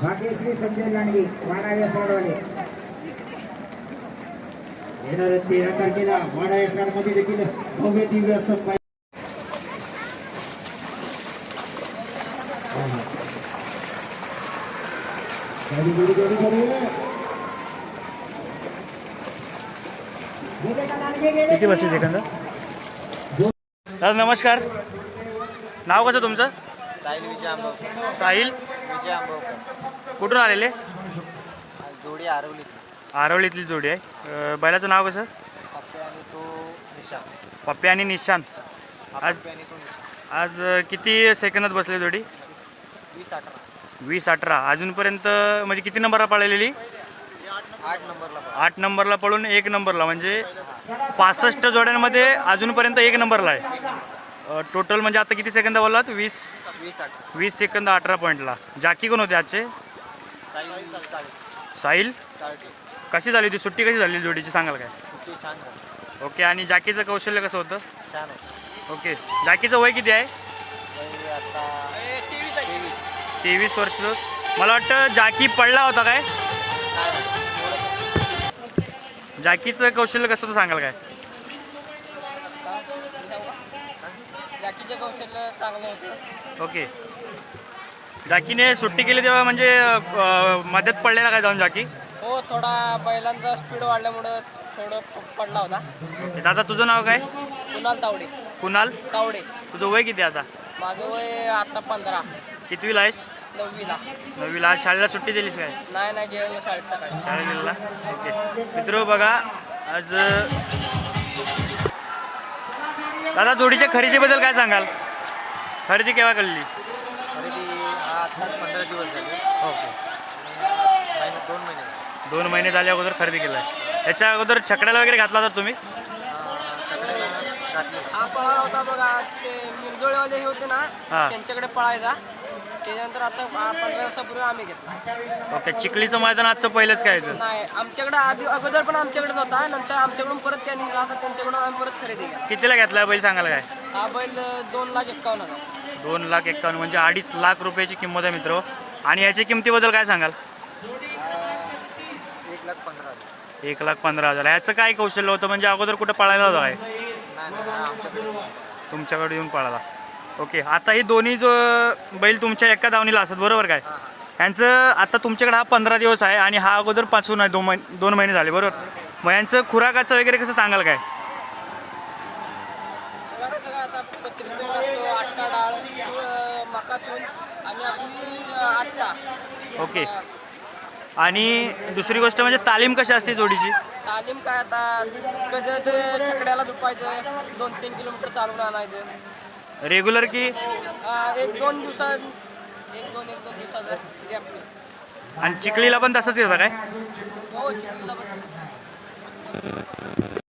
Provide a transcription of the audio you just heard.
भाग्यश्री संजय लांडगे येणार तेरा तारखेला वाडा मध्ये देखील भव्य दिव्य असं पाहिजे किती बसले सेकंद दादा नमस्कार. नाव कसं तुमचं? साहिल विजय आंबवकर. साहिल? विजय आंबवकर. कुठून आलेले? जोडी आरवली आरवलीतली जोडी आहे. अं, बैलाचं नाव कसं? पप्पे आणि तो निशा पप्पे आणि निशान. हा आज- पप्पे आणि तो निशा आज अं, किती सेकंदात बसले जोडी? वीस अठरा. वीस अठरा. अजूनपर्यंत म्हणजे किती नंबरला पळलेली? आठ नंबरला आठ नंबरला पळून एक नंबरला. म्हणजे पासष्ट जोड्यांमध्ये अजूनपर्यंत एक नंबरला आहे. टोटल म्हणजे आता किती सेकंद बोललात? वीस? वीस वीस सेकंद अठरा पॉईंटला जाकी कोण होते आजचे? साहिल कशी झाली होती? सुट्टी कशी झाली जोडीची? सांगाल काय? ओके आणि जाकीचं कौशल्य कसं होतं? ओके जाकीचं वय किती आहे? तेवीस. वर्ष. मला वाटतं जाकी पडला होता काय? जाकीचं कौशल्य कसं होतं सांगाल काय? जाकीचे कौशल्य चांगलं होतं. ओके. जाकीने सुट्टी केली तेव्हा म्हणजे अं, मध्यात पडलेला काय जाऊन जाकी? हो थोडा बैलांचा स्पीड वाढल्यामुळं थोडं प- पडला होता. दादा तुझं नाव काय? कुणाल तावडे. कुणाल? तावडे. तुझं वय किती आता? माझं वय आता पंधरा. कितवीला आहेस? नववीला. नववीला. आज शाळेला सुट्टी दिलीस काय? नाही नाही गेलेलो शाळेत सकाळी. शाळेला ओके. मित्र बघा आज दादा जोडीच्या खरेदीबद्दल काय सांगाल? खरेदी केव्हा कळली? खरेदी हा आत्ताच पंधरा दिवस झाले. ओके. महिने दोन महिने झाले. दोन महिने झाल्या अगोदर खरेदी केलाय. त्याच्या अगोदर छकड्याला वगैरे घातला होता तुम्ही? हा पळाला होता बघा. ते मिरजोळेवाले हे होते ना हा. त्यांच्याकडे पळायचा. त्याच्यानंतर आता पंधरा वर्षापूर्वी आम्ही घेतला. ओके चिखलीचं मैदान आजचं पहिलंच काय यायचं? नाही आमच्याकडे आधी अगोदर पण आमच्याकडेच होता नंतर आमच्याकडून परत त्यांनी निघाला आता त्यांच्याकडून आम्ही परत खरेदी केला. कितीला घेतला बैल सांगाल काय? हा बैल दोन लाख एक्कावन्न हजार. दोन लाख एक्कावन्न म्हणजे अडीच लाख रुपयाची किंमत आहे मित्र. आणि याच्या किमतीबद्दल काय सांगाल? एक लाख पंधरा हजार. एक लाख पंधरा हजार. ह्याचं काय कौशल्य होतं? म्हणजे अगोदर कुठं पळायला होतं काय? आमच्याकडे. तुमच्याकडे येऊन पळाला. ओके आता ही दोन्ही जो बैल तुमच्या एका दावणीला असतात बरोबर काय? यांचं आता तुमच्याकडे हा पंधरा दिवस आहे आणि हा अगोदर पाचून आहे दोन महिने दोन महिने झाले बरोबर? मग यांचं खुराकाचं वगैरे कसं सांगाल काय? ओके. आणि दुसरी गोष्ट म्हणजे तालीम कशी असते जोडीची? तालीम काय आता कधी ते छकड्याला दुपायचं दोन तीन किलोमीटर चालून आणायचं. रेग्युलर की? एक दोन दिवसात एक दोन एक दोन दिवसाचं आणि चिखलीला पण तसंच येतं काय? हो चिखलीला पण